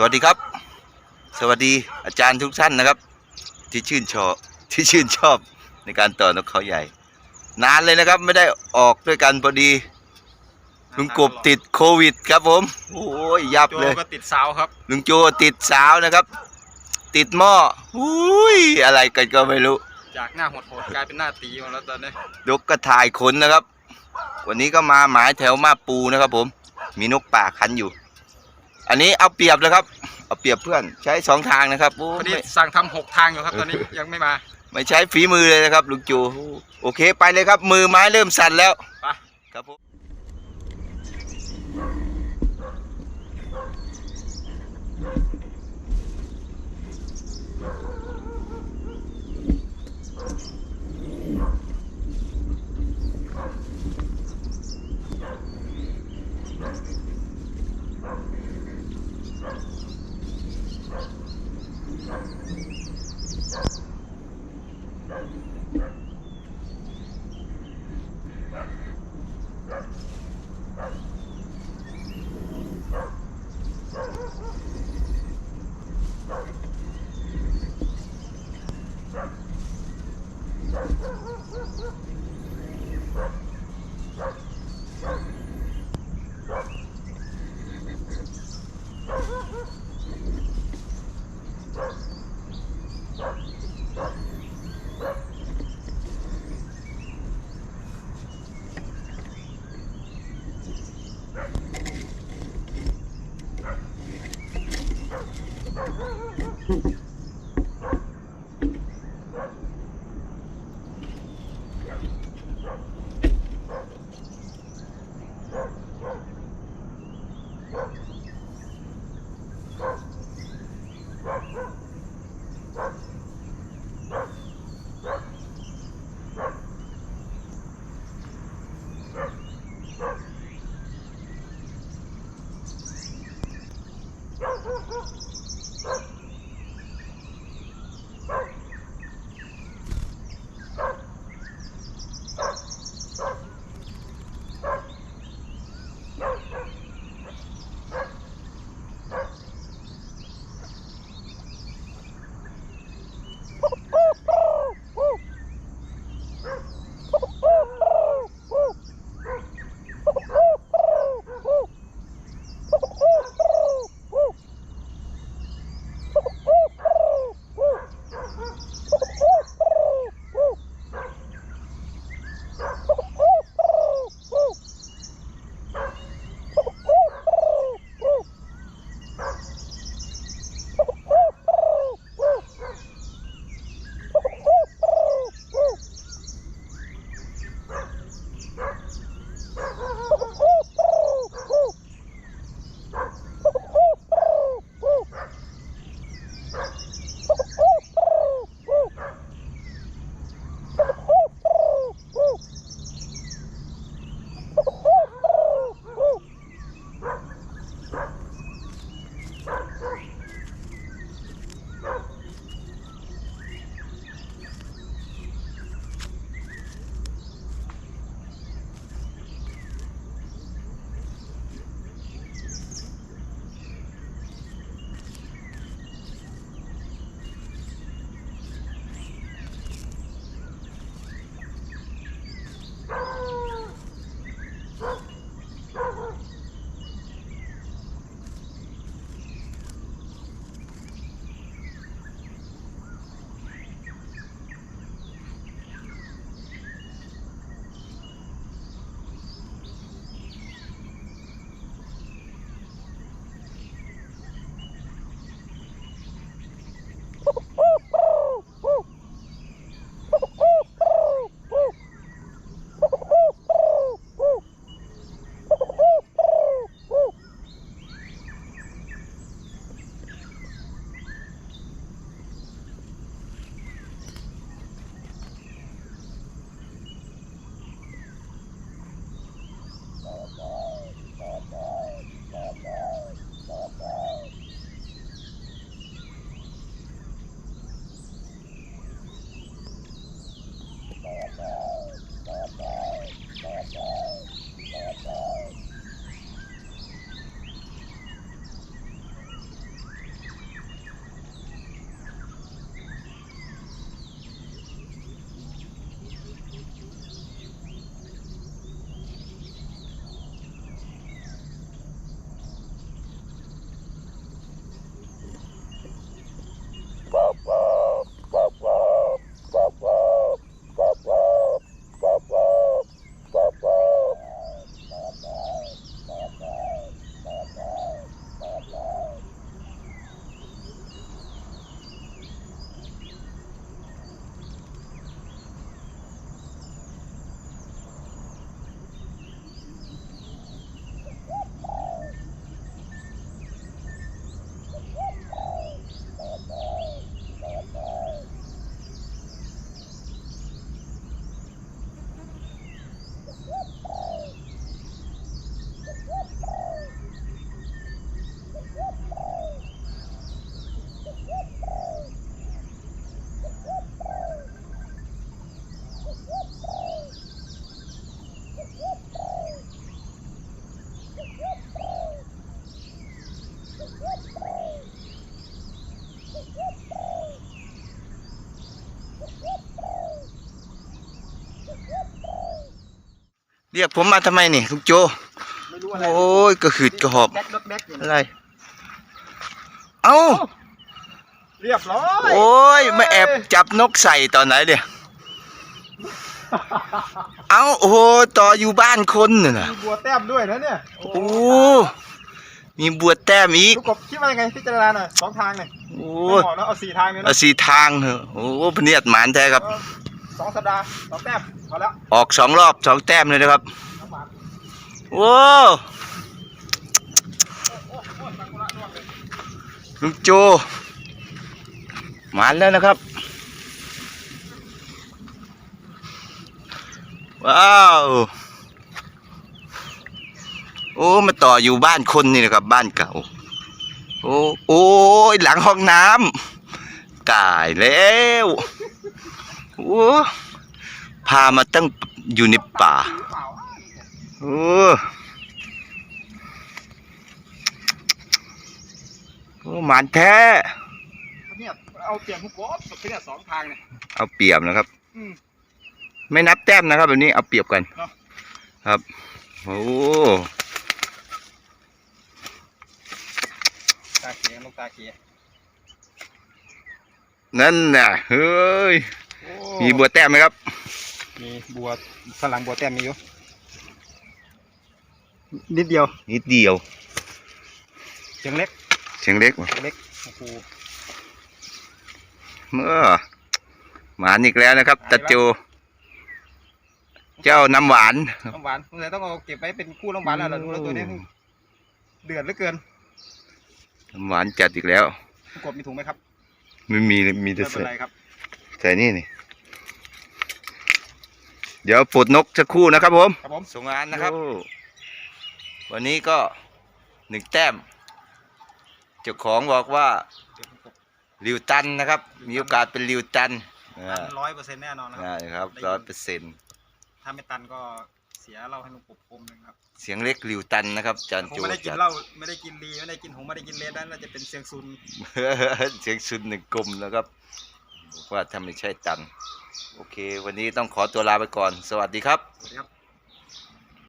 สวัสดีครับ สวัสดีอาจารย์ทุกท่านนะครับ ที่ชื่นชอบที่ชื่นชอบในการต่อนกเขาใหญ่ นานเลยนะครับไม่ได้ออกด้วยกันพอดีลุงกบติดโควิดครับผม โอ้ยยับโจเลยก็ติดสาวครับลุงโจติดสาวนะครับ ติดหม้ออุ้ยอะไรกันก็ไม่รู้ จากหน้าโหดๆกลายเป็นหน้าตีมาแล้วตอนนี้นกกระถ่ายขนนะครับ วันนี้ก็มาหมายแถวมาปูนะครับผม มีนกป่าคันอยู่ อันนี้เอาเปรียบนะครับ เอาเปรียบเพื่อนใช้สองทางนะครับโอ้พอดีไม่สั่งทำหกทางอยู่ครับตอนนี้ยังไม่มา ไม่ใช้ฝีมือเลยนะครับลุงจูโอเคไปเลยครับ มือไม้เริ่มสั่นแล้วไป ครับผม รียกผมมาทำไมนี่ลุงโจไม่รู้อะไรโอ้ยกระหืดกระหอบแบ็ครถแบ็คอยู่อะไร เอ้า เรียบร้อยโอ้ยมาแอบจับนกใส่ตอนไหนเนี่ย เอ้า โอ้โหต่ออยู่บ้านคนน่ะนะมีบัวแต้มด้วยนะเนี่ยโอ้มีบัวแต้มอีกลูกกบคิดว่ายังไงพิจารณาหน่อยสองทางเนี่ยโอ้ไม่บอกแล้วเอาสี่ทางเนี่ยเอานะสีทางเถอะโอ้พเนียดหมานแท้ครับเออ สองสัปดาห์สองแต้มพอแล้วออกสองรอบสองแต้มเลยนะครับน้ำหวานโอ้โอ้โหตังกุระร่วงเลยลุงโจหมานแล้วนะครับ ว้าว โอ้ มาต่ออยู่บ้านคนนี่นะครับ บ้านเก่า โอ้โอ้ยหลังห้องน้ำตายแล้ว โอ้พามาตั้งอยู่ในป่าหรือเปล่าโอ้โอ้หมานแท้เนี่ยเอาเปลี่ยนลูกกบสุดที่เนี่ยสองทางเนี่ยเอาเปรียบนะครับอืมไม่นับแต้มนะครับแบบนี้เอาเปรียบกันเนอะครับโอ้ตาเขียลูกตาเขียนั่นน่ะเฮ้ย มีบัวแต้มไหมครับ มีบัวฝรั่งบัวแต้มมีอยู่นิดเดียว นิดเดียวเสียงเล็กเสียงเล็กว่ะเสียงเล็กโอ้โหเมื่อหมานอีกแล้วนะครับตาโจ เจ้าน้ำหวานน้ำหวานสงสัยต้องเอาเก็บไว้เป็นคู่น้ำหวานแล้วล่ะดูแล้วตัวนี้เดือดเหลือเกินน้ำหวานจัดอีกแล้วลูกกบมีถุงไหมครับไม่มีเลยมีแต่ไม่เป็ใส่นไรครับใส่นี่นี่ เดี๋ยวปลดนกสักครู่นะครับผมครับผมส่งงานนะครับ วันนี้ก็หนึ่งแต้ม เจ้าของบอกว่าริวตันนะครับ มีโอกาสเป็นริวตันอ่าร้อยเปอร์เซ็นต์แน่นอนนะครับนะครับร้อยเปอร์เซ็นต์ถ้าไม่ตันก็เสียเหล้าให้ลุงกบคมหนึ่งครับ เสียงเล็กริวตันนะครับจานคงโจไม่ได้กินจัดเหล้าไม่ได้กินลีไม่ได้กินหงไม่ได้กินเลสนั่นน่าจะเป็นเซียงซุน เสียงชุดหนึ่งกลมนะครับบอก ว่าถ้าไม่ใช่ตัน โอเค วันนี้ต้องขอตัวลาไปก่อน สวัสดีครับสวัสดีครับ